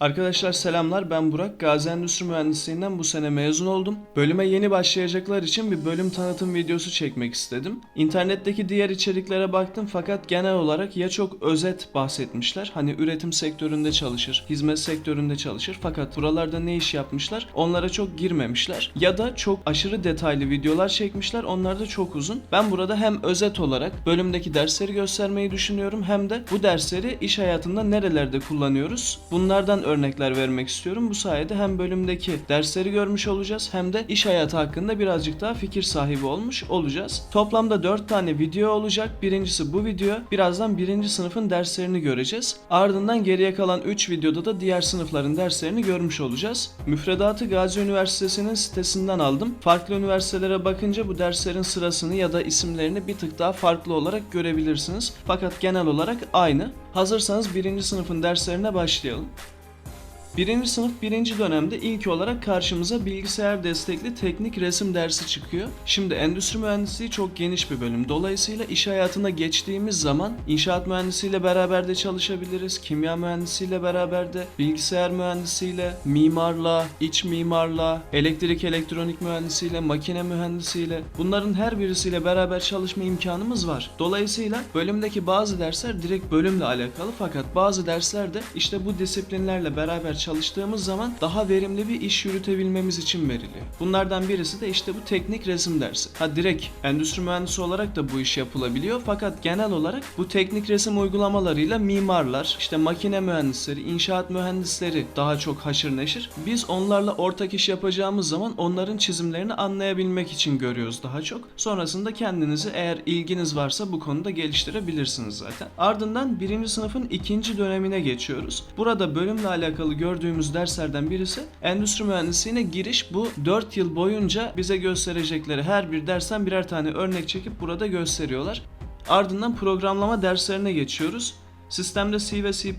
Arkadaşlar selamlar ben Burak. Gazi Endüstri Mühendisliğinden bu sene mezun oldum. Bölüme yeni başlayacaklar için bir bölüm tanıtım videosu çekmek istedim. İnternetteki diğer içeriklere baktım fakat genel olarak ya çok özet bahsetmişler. Hani üretim sektöründe çalışır, hizmet sektöründe çalışır fakat buralarda ne iş yapmışlar onlara çok girmemişler. Ya da çok aşırı detaylı videolar çekmişler onlar da çok uzun. Ben burada hem özet olarak bölümdeki dersleri göstermeyi düşünüyorum hem de bu dersleri iş hayatında nerelerde kullanıyoruz bunlardan örnekler vermek istiyorum. Bu sayede hem bölümdeki dersleri görmüş olacağız hem de iş hayatı hakkında birazcık daha fikir sahibi olmuş olacağız. Toplamda 4 tane video olacak. Birincisi bu video. Birazdan birinci sınıfın derslerini göreceğiz. Ardından geriye kalan 3 videoda da diğer sınıfların derslerini görmüş olacağız. Müfredatı Gazi Üniversitesi'nin sitesinden aldım. Farklı üniversitelere bakınca bu derslerin sırasını ya da isimlerini bir tık daha farklı olarak görebilirsiniz. Fakat genel olarak aynı. Hazırsanız birinci sınıfın derslerine başlayalım. Birinci sınıf birinci dönemde ilk olarak karşımıza bilgisayar destekli teknik resim dersi çıkıyor. Şimdi endüstri mühendisliği çok geniş bir bölüm. Dolayısıyla iş hayatına geçtiğimiz zaman inşaat mühendisiyle beraber de çalışabiliriz. Kimya mühendisiyle beraber de, bilgisayar mühendisiyle, mimarla, iç mimarla, elektrik elektronik mühendisiyle, makine mühendisiyle bunların her birisiyle beraber çalışma imkanımız var. Dolayısıyla bölümdeki bazı dersler direkt bölümle alakalı fakat bazı dersler de işte bu disiplinlerle beraber çalıştığımız zaman daha verimli bir iş yürütebilmemiz için veriliyor. Bunlardan birisi de işte bu teknik resim dersi. Ha direkt endüstri mühendisi olarak da bu iş yapılabiliyor fakat genel olarak bu teknik resim uygulamalarıyla mimarlar, işte makine mühendisleri, inşaat mühendisleri daha çok haşır neşir. Biz onlarla ortak iş yapacağımız zaman onların çizimlerini anlayabilmek için görüyoruz daha çok. Sonrasında kendinizi eğer ilginiz varsa bu konuda geliştirebilirsiniz zaten. Ardından birinci sınıfın ikinci dönemine geçiyoruz. Burada bölümle alakalı gördüğümüz derslerden birisi endüstri mühendisliğine giriş. Bu 4 yıl boyunca bize gösterecekleri her bir dersten birer tane örnek çekip burada gösteriyorlar. Ardından programlama derslerine geçiyoruz. Sistemde C ve C++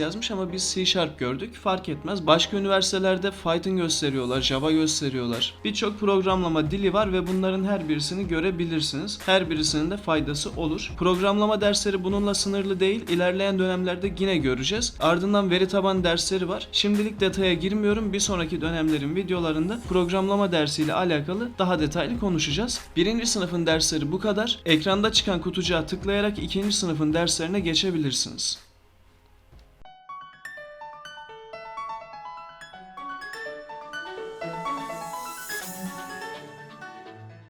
yazmış ama biz C Sharp gördük. Fark etmez. Başka üniversitelerde Python gösteriyorlar, Java gösteriyorlar. Birçok programlama dili var ve bunların her birisini görebilirsiniz. Her birisinin de faydası olur. Programlama dersleri bununla sınırlı değil. İlerleyen dönemlerde yine göreceğiz. Ardından veri taban dersleri var. Şimdilik detaya girmiyorum. Bir sonraki dönemlerin videolarında programlama dersiyle alakalı daha detaylı konuşacağız. Birinci sınıfın dersleri bu kadar. Ekranda çıkan kutucuğa tıklayarak ikinci sınıfın derslerine geçebilirsiniz. persons.